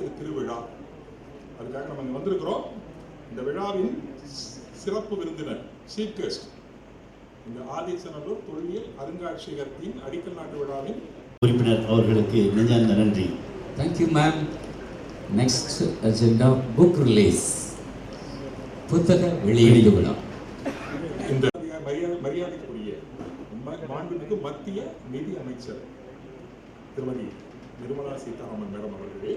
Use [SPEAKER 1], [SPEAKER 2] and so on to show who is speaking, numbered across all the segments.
[SPEAKER 1] இது திருவிழா. அதுக்காக நம்ம இங்க வந்திருக்கிறோம். இந்த விழாவின் சிறப்பு விருந்தினர் சீஃப் கெஸ்ட் இந்த ஆதிச்சநல்லூர் தொல்லியல் அருங்காட்சியகத்தின் அடிக்கல் நாட்டு விழாவின்
[SPEAKER 2] உறுப்பினர் அவர்களுக்கு நெஞ்சார்ந்த நன்றி.
[SPEAKER 3] Thank you, ma'am. Next agenda, book release. புத்தக வெளியீடு விழா.
[SPEAKER 1] இந்த மரியாதை மரியாதைக்குரிய மாண்புமிகு மத்திய நிதி அமைச்சர் திருமதி நிர்மலா சீதாராமன் மேடம் அவர்களே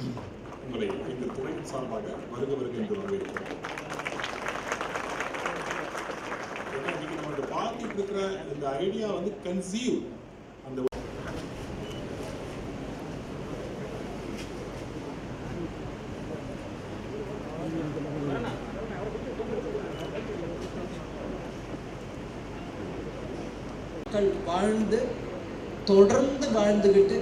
[SPEAKER 1] உங்களை இந்த துறையின் சார்பாக வருக வருக என்று வரவேற்கிறோம். ஏன்னா நம்ம பார்த்துட்டு இருக்கிற இந்த ஐடியா வந்து கன்சீவ் அந்த
[SPEAKER 4] மக்கள் வாழ்ந்து தொடர்ந்து வாழ்ந்துகிட்டு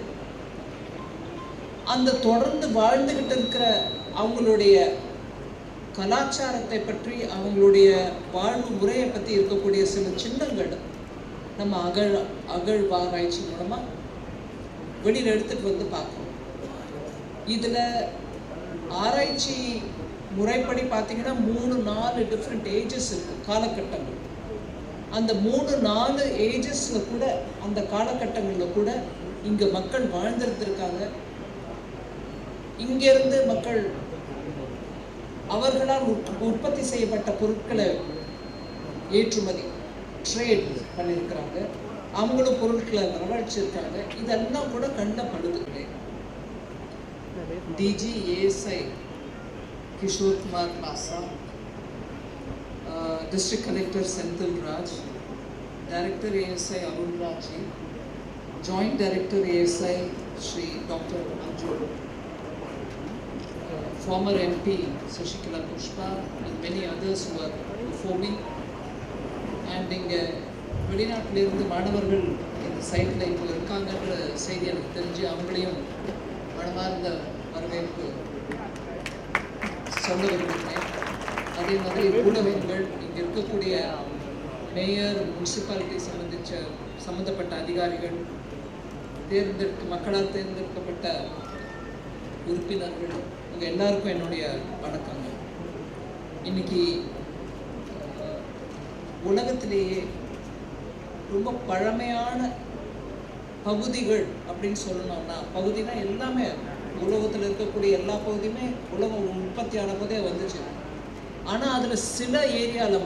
[SPEAKER 4] அந்த தொடர்ந்து வாழ்ந்துக்கிட்டு இருக்கிற அவங்களுடைய கலாச்சாரத்தை பற்றி அவங்களுடைய வாழ்வு முறையை பற்றி இருக்கக்கூடிய சில சின்னங்கள் நம்ம அகழ் அகழ்வாராய்ச்சி மூலமாக வெளியில் எடுத்துகிட்டு வந்து பார்க்கணும் இதில் ஆராய்ச்சி முறைப்படி பார்த்தீங்கன்னா மூணு நாலு டிஃப்ரெண்ட் ஏஜஸ் இருக்குது காலகட்டங்கள். அந்த மூணு நாலு ஏஜஸில் கூட அந்த காலகட்டங்களில் கூட இங்கே மக்கள் வாழ்ந்துருந்துருக்காங்க. இங்கேருந்து மக்கள் அவர்களால் உற்- உற்பத்தி செய்யப்பட்ட பொருட்களை ஏற்றுமதி ட்ரேட் பண்ணியிருக்கிறாங்க அவங்களும் பொருட்களை வரவழைச்சிருக்காங்க. இதெல்லாம் கூட கண்டப்படுது DG ASI Kishore Kumar Pasha district collector Senthil Raj director ASI அருண்ராஜி joint director ASI Shri doctor Anju former MP Sashikala Pushpa and many others who were before me. And இங்கே வெளிநாட்டிலிருந்து மாணவர்கள் இந்த சைட்டில் இப்போ இருக்காங்கன்ற செய்தி எனக்கு தெரிஞ்சு அவங்களையும் மனமார்ந்த வரவேற்பு சொல்ல விரும்புகிறேன் அதே மாதிரி ஊடகங்கள் இங்கே இருக்கக்கூடிய மேயர் முனிசிபாலிட்டி சம்பந்திச்ச சம்மந்தப்பட்ட அதிகாரிகள் தேர்ந்தெடுக்க மக்களால் தேர்ந்தெடுக்கப்பட்ட உறுப்பினர்கள் உங்கள் எல்லாருக்கும் என்னுடைய வணக்கங்கள். இன்னைக்கு உலகத்திலேயே ரொம்ப பழமையான பகுதிகள் அப்படின்னு சொல்லணும்னா பகுதினா எல்லாமே உலகத்தில் இருக்கக்கூடிய எல்லா பகுதியுமே உலகம் உற்பத்தியான போதே வந்துச்சு. ஆனால் அதில் சில ஏரியாவில்